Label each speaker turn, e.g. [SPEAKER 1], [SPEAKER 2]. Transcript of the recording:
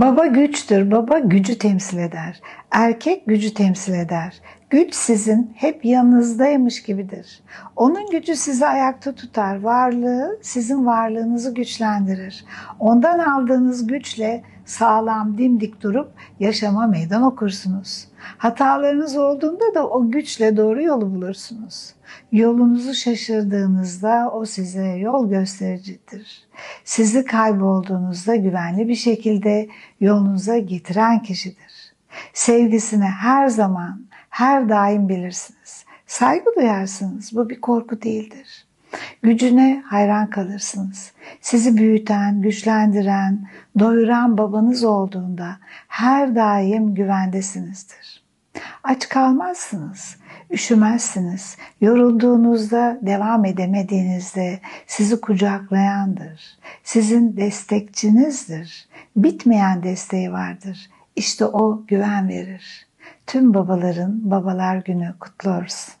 [SPEAKER 1] Baba güçtür, baba gücü temsil eder. Erkek gücü temsil eder. Güç sizin hep yanınızdaymış gibidir. Onun gücü sizi ayakta tutar. Varlığı sizin varlığınızı güçlendirir. Ondan aldığınız güçle sağlam dimdik durup yaşama meydan okursunuz. Hatalarınız olduğunda da o güçle doğru yolu bulursunuz. Yolunuzu şaşırdığınızda o size yol göstericidir. Sizi kaybolduğunuzda güvenli bir şekilde yolunuza getiren kişidir. Sevgisini her zaman, her daim bilirsiniz. Saygı duyarsınız. Bu bir korku değildir. Gücüne hayran kalırsınız. Sizi büyüten, güçlendiren, doyuran babanız olduğunda her daim güvendesinizdir. Aç kalmazsınız, üşümezsiniz. Yorulduğunuzda, devam edemediğinizde sizi kucaklayandır. Sizin destekçinizdir. Bitmeyen desteği vardır. İşte o güven verir. Tüm babaların Babalar Günü kutlu olsun.